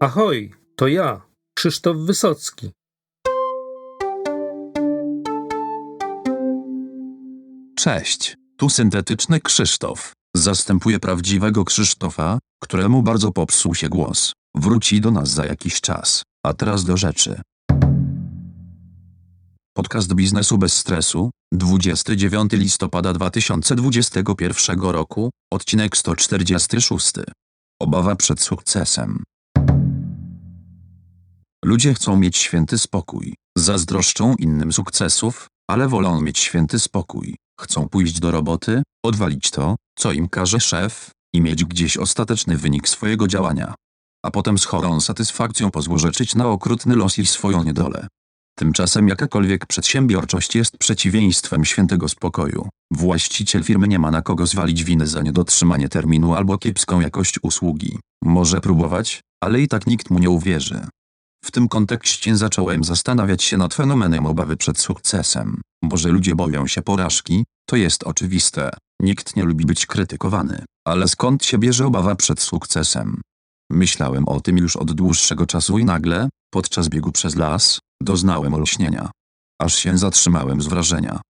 Ahoj, to ja, Krzysztof Wysocki. Cześć, tu syntetyczny Krzysztof. Zastępuję prawdziwego Krzysztofa, któremu bardzo popsuł się głos. Wróci do nas za jakiś czas. A teraz do rzeczy. Podcast biznesu bez stresu, 29 listopada 2021 roku, odcinek 146. Obawa przed sukcesem. Ludzie chcą mieć święty spokój, zazdroszczą innym sukcesów, ale wolą mieć święty spokój. Chcą pójść do roboty, odwalić to, co im każe szef, i mieć gdzieś ostateczny wynik swojego działania. A potem z chorą satysfakcją pozłorzeczyć na okrutny los i swoją niedolę. Tymczasem jakakolwiek przedsiębiorczość jest przeciwieństwem świętego spokoju. Właściciel firmy nie ma na kogo zwalić winy za niedotrzymanie terminu albo kiepską jakość usługi. Może próbować, ale i tak nikt mu nie uwierzy. W tym kontekście zacząłem zastanawiać się nad fenomenem obawy przed sukcesem. Może ludzie boją się porażki, to jest oczywiste. Nikt nie lubi być krytykowany. Ale skąd się bierze obawa przed sukcesem? Myślałem o tym już od dłuższego czasu i nagle, podczas biegu przez las, doznałem olśnienia. Aż się zatrzymałem z wrażenia.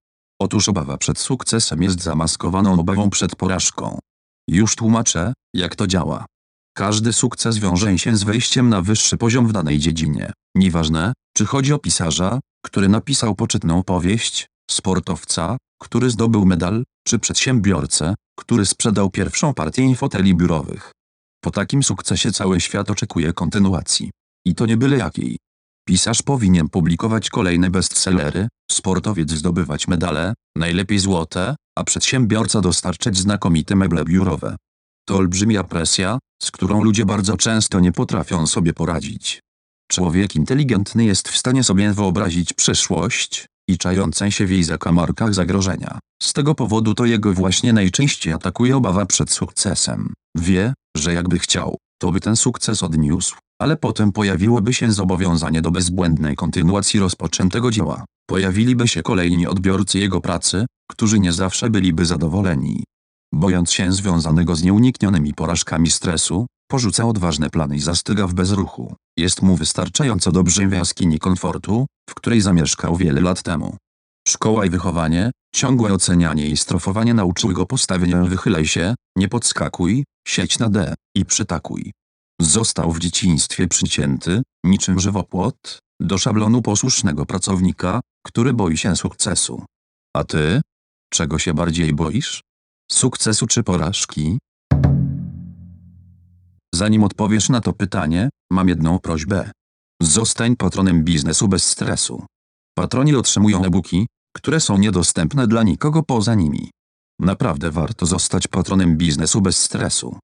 Otóż obawa przed sukcesem jest zamaskowaną obawą przed porażką. Już tłumaczę, jak to działa. Każdy sukces wiąże się z wejściem na wyższy poziom w danej dziedzinie. Nieważne, czy chodzi o pisarza, który napisał poczytną powieść, sportowca, który zdobył medal, czy przedsiębiorcę, który sprzedał pierwszą partię foteli biurowych. Po takim sukcesie cały świat oczekuje kontynuacji. I to nie byle jakiej. Pisarz powinien publikować kolejne bestsellery, sportowiec zdobywać medale, najlepiej złote, a przedsiębiorca dostarczać znakomite meble biurowe. To olbrzymia presja, z którą ludzie bardzo często nie potrafią sobie poradzić. Człowiek inteligentny jest w stanie sobie wyobrazić przyszłość i czające się w jej zakamarkach zagrożenia. Z tego powodu to jego właśnie najczęściej atakuje obawa przed sukcesem. Wie, że jakby chciał, to by ten sukces odniósł, ale potem pojawiłoby się zobowiązanie do bezbłędnej kontynuacji rozpoczętego dzieła. Pojawiliby się kolejni odbiorcy jego pracy, którzy nie zawsze byliby zadowoleni. Bojąc się związanego z nieuniknionymi porażkami stresu, porzuca odważne plany i zastyga w bezruchu. Jest mu wystarczająco dobrze w jaskini komfortu, w której zamieszkał wiele lat temu. Szkoła i wychowanie, ciągłe ocenianie i strofowanie nauczyły go postawienia wychylaj się, nie podskakuj, sieć na D i przytakuj. Został w dzieciństwie przycięty, niczym żywopłot, do szablonu posłusznego pracownika, który boi się sukcesu. A ty? Czego się bardziej boisz? Sukcesu czy porażki? Zanim odpowiesz na to pytanie, mam jedną prośbę. Zostań patronem biznesu bez stresu. Patroni otrzymują e-booki, które są niedostępne dla nikogo poza nimi. Naprawdę warto zostać patronem biznesu bez stresu.